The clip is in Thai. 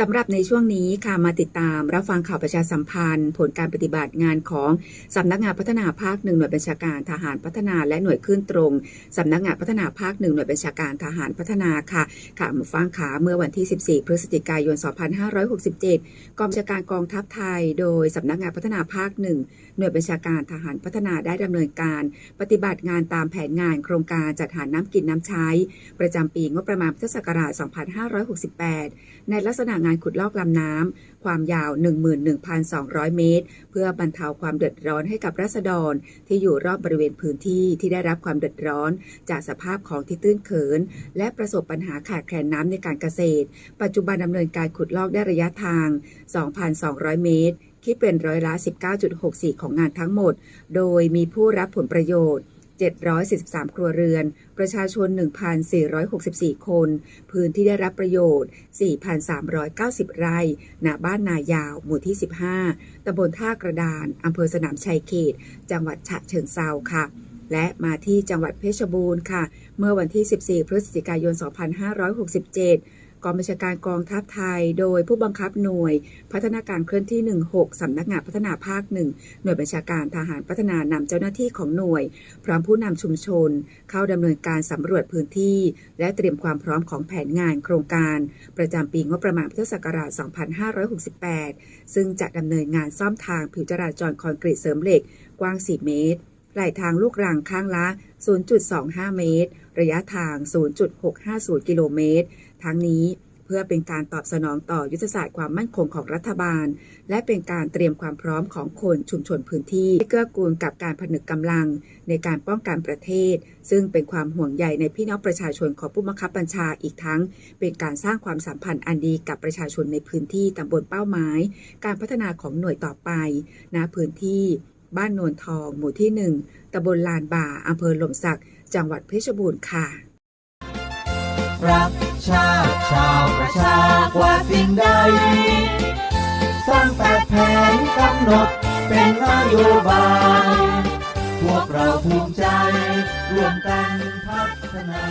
สำหรับในช่วงนี้ค่ะมาติดตามรับฟังข่าวประชาสัมพันธ์ ผลการปฏิบัติงานของสำนักงานพัฒนาภาคหนึ่งหน่วยบัญชาการทหารพัฒนาและหน่วยขึ้นตรงสำนักงานพัฒนาภาคหนึ่งหน่วยบัญชาการทหารพัฒนาค่ะค่ะมาฟังขาเมื่อวันที่ 14 พฤศจิกายน 2567 กองบัญชาการกองทัพไทย โดยสำนักงานพัฒนาภาคหนึ่งหน่วยบัญชาการทหารพัฒนาได้ดำเนินการ ปฏิบัติงานตามแผนงานโครงการจัดหาน้ำกินน้ำใช้ ประจำปีงบประมาณพุทธศักราช 2568 ในลักษณะงานขุดลอกลำน้ำความยาว 11,200 เมตร เพื่อบรรเทาความเดือดร้อนให้กับรัษฎรที่อยู่รอบบริเวณพื้นที่ที่ได้รับความเดือดร้อน จากสภาพของที่ตื้นเขิน และประสบปัญหาขาดแคลนน้ำในการเกษตร ปัจจุบันดำเนินการขุดลอกได้ระยะทาง 2,200 เมตรคิดเป็นร้อยละ 19.64 ของงานทั้งหมด โดยมีผู้รับผลประโยชน์ 743 ครัวเรือน ประชาชน 1,464 คน พื้นที่ได้รับประโยชน์ 4,390 ไร่ณบ้านนายาว หมู่ที่ 15 ตำบลท่ากระดานอำเภอสนามชัยเขต จังหวัดฉะเชิงเซาค่ะ และมาที่จังหวัดเพชรบูรณ์ค่ะ เมื่อวันที่ 14 พฤศจิกายน 2567 กองบัญชาการกองทัพไทย โดยผู้บังคับหน่วย พัฒนาการเคลื่อนที่ 16 สำนักงานพัฒนาภาคหนึ่งหน่วยบัญชาการทหารพัฒนานำเจ้าหน้าที่ของหน่วย พร้อมผู้นำชุมชน เข้าดำเนินการสำรวจพื้นที่ และเตรียมความพร้อมของแผนงานโครงการ ประจำปีงบประมาณพุทธศักราช 2568 ซึ่งจะดำเนินงานซ่อมทางผิวจราจรคอนกรีตเสริมเหล็กกว้าง 4 เมตร ไหลทางลูกรังข้างละ 0.25 เมตร ระยะทาง 0.650 กิโลเมตร ทั้งนี้เพื่อเป็นการตอบสนองต่อยุทธศาสตร์ความมั่นคงของรัฐบาล และเป็นการเตรียมความพร้อมของคนชุมชนพื้นที่เกื้อกูลกับการผนึกกำลัง ในการป้องกันประเทศ ซึ่งเป็นความห่วงใยในพี่น้องประชาชนของผู้บังคับบัญชาอีกทั้ง เป็นการสร้างความสัมพันธ์อันดีกับประชาชนในพื้นที่ตำบลเป้าหมาย การพัฒนาของหน่วยต่อไปณพื้นที่ บ้านโนนทอง หมู่ที่หนึ่งตำบลลานบ่าอำเภอหล่มสัก จังหวัดเพชรบูรณ์ค่ะ รักชาติชาวประชากว่าสิ่งใด สร้างแปดแผนกำหนดเป็นนโยบาย พวกเราภูมิใจ ร่วมกันพัฒนา